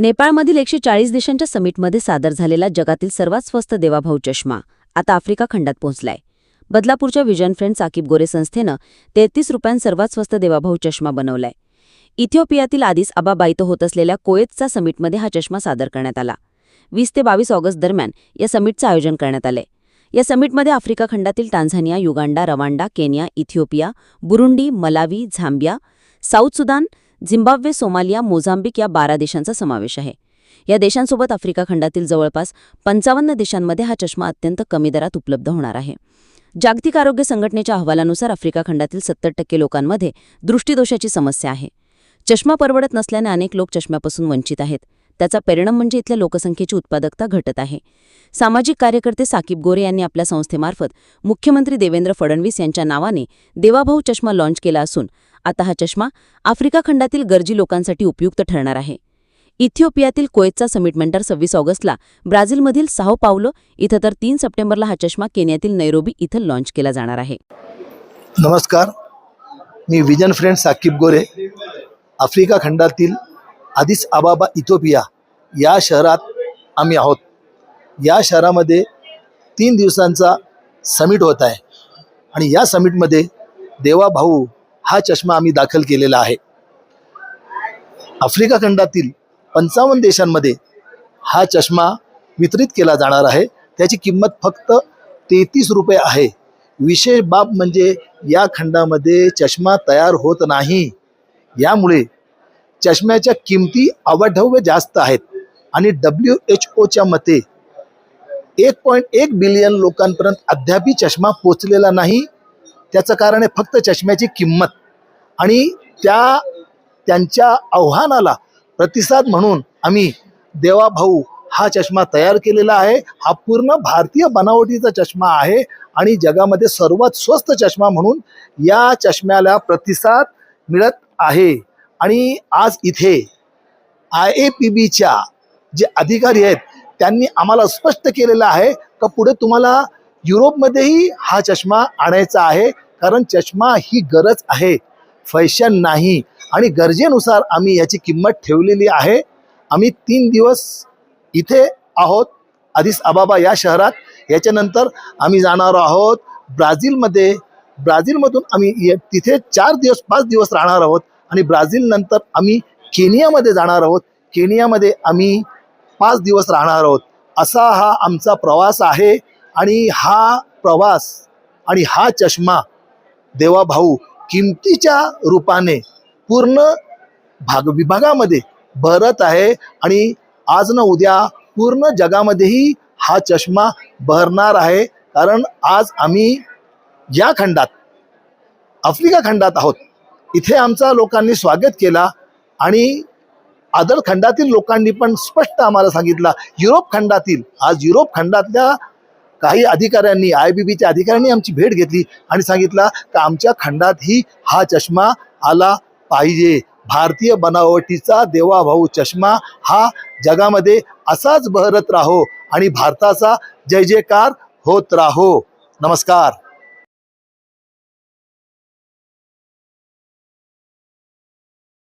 नेपाळमधील एकशे चाळीस देशांच्या समिटमध्ये सादर झालेला जगातील सर्वात स्वस्त देवाभाऊ चष्मा आता आफ्रिका खंडात पोहोचलाय. बदलापूरच्या विजन फ्रेंड साकीब गोरे संस्थेनं तेहतीस रुपयांत सर्वात स्वस्त देवाभाऊ चष्मा बनवलाय. इथिओपियातील आधीच अबाबा इथं होत असलेल्या कोएतचा समिटमध्ये हा चष्मा सादर करण्यात आला. वीस ते बावीस ऑगस्ट दरम्यान या समिटचं आयोजन करण्यात आलंय. या समिटमध्ये आफ्रिका खंडातील Tanzania Uganda Rwanda Kenya Ethiopia Burundi Malawi Zambia South Sudan Zimbabwe Somalia Mozambique या बारा देशांचा समावेश आहे. या देशांसोबत आफ्रिका खंडातील जवळपास पंचावन्न देशांमध्ये हा चष्मा अत्यंत कमी दरात उपलब्ध होणार आहे. जागतिक आरोग्य संघटनेच्या अहवालानुसार आफ्रिका खंडातील सत्तर टक्के लोकांमध्ये दृष्टीदोषाची समस्या आहे. चष्मा परवडत नसल्याने अनेक लोक चष्म्यापासून वंचित आहेत. त्याचा परिणाम म्हणजे इथल्या लोकसंख्येची उत्पादकता घटत आहे. सामाजिक कार्यकर्ते साकीब गोरे यांनी आपल्या संस्थेमार्फत मुख्यमंत्री देवेंद्र फडणवीस यांच्या नावाने देवाभाऊ चष्मा लाँच केला असून आता हा चष्मा आफ्रिका खंडातील गरजी लोकांसाठी उपयुक्त ठरणार आहे. इथिओपियातील कोएतचा समिट सव्वीस ऑगस्टला ब्राझीलमधील साहो पावलो इथं तर तीन सप्टेंबरला हा चष्मा केनियातील नैरोबी इथं लॉन्च केला जाणार आहे. नमस्कार. मी vision friend Saqib Gore. Africa खंडातील आदिस अबाबा इथोपिया या शहरात आम्ही आहोत. या शहरामध्ये तीन दिवसांचा समिट होत आहे. आणि या समिटमध्ये देवा भाऊ हा चष्मा आम्ही दाखल केलेला आहे. आफ्रिका खंडातील पंचावन्न देशांमध्ये हा चष्मा वितरित केला जाणार आहे. त्याची किंमत फक्त तेहतीस रुपये आहे. विशेष बाब म्हणजे या खंडामध्ये चष्मा तयार होत नाही. यामुळे चष्म्याच्या किमती अवाढव्य जास्त आहेत आणि डब्ल्यू एच ओच्या मते एक पॉईंट एक बिलियन लोकांपर्यंत अद्यापही चष्मा पोचलेला नाही. त्याचं कारण आहे फक्त चष्म्याची किंमत. आणि त्या त्यांच्या आव्हानाला प्रतिसाद म्हणून आम्ही देवाभाऊ हा चष्मा तयार केलेला आहे. हा पूर्ण भारतीय बनावटीचा चष्मा आहे आणि जगामध्ये सर्वात स्वस्त चष्मा म्हणून या चष्म्याला प्रतिसाद मिळत आहे. आणि आज इथे आय ए पी बीच्या जे अधिकारी आहेत त्यांनी आम्हाला स्पष्ट केलेलं आहे का पुढे तुम्हाला युरोपमध्येही हा चष्मा आणायचा आहे कारण चष्मा ही गरज आहे. फैशन नाही. आणि गरजेनुसार आम्ही याची किंमत ठेवलेली आहे. आम्ही तीन दिवस इथे आहोत. आधीच अबाबा या शहरात. याच्यानंतर आम्ही जाणार आहोत ब्राझीलमध्ये. ब्राझीलमधून आम्ही ये- तिथे चार दिवस पाच दिवस राहणार आहोत. आणि ब्राझीलनंतर आम्ही केनियामध्ये जाणार आहोत. केनियामध्ये आम्ही पाच दिवस राहणार आहोत. असा हा आमचा प्रवास आहे. आणि हा प्रवास आणि हा चष्मा देवा भाऊ किमतीच्या रूपाने पूर्ण भाग विभागामध्ये भरत आहे. आणि आज न उद्या पूर्ण जगामध्येही हा चष्मा बहरणार आहे. कारण आज आम्ही या खंडात आफ्रिका खंडात आहोत. इथे आमचा लोकांनी स्वागत केला आणि आदर खंडातील लोकांनी पण स्पष्ट आम्हाला सांगितलं युरोप खंडातील आज युरोप खंडातल्या काही अधिकाऱ्यांनी आय बी बीच्या अधिकाऱ्यांनी आमची भेट घेतली आणि सांगितला का आमच्या खंडातही हा चष्मा आला पाहिजे. भारतीय बनावटीचा देवाभाऊ चष्मा हा जगामध्ये असाच बहरत राहो आणि भारताचा जय जयकार होत राहो. नमस्कार.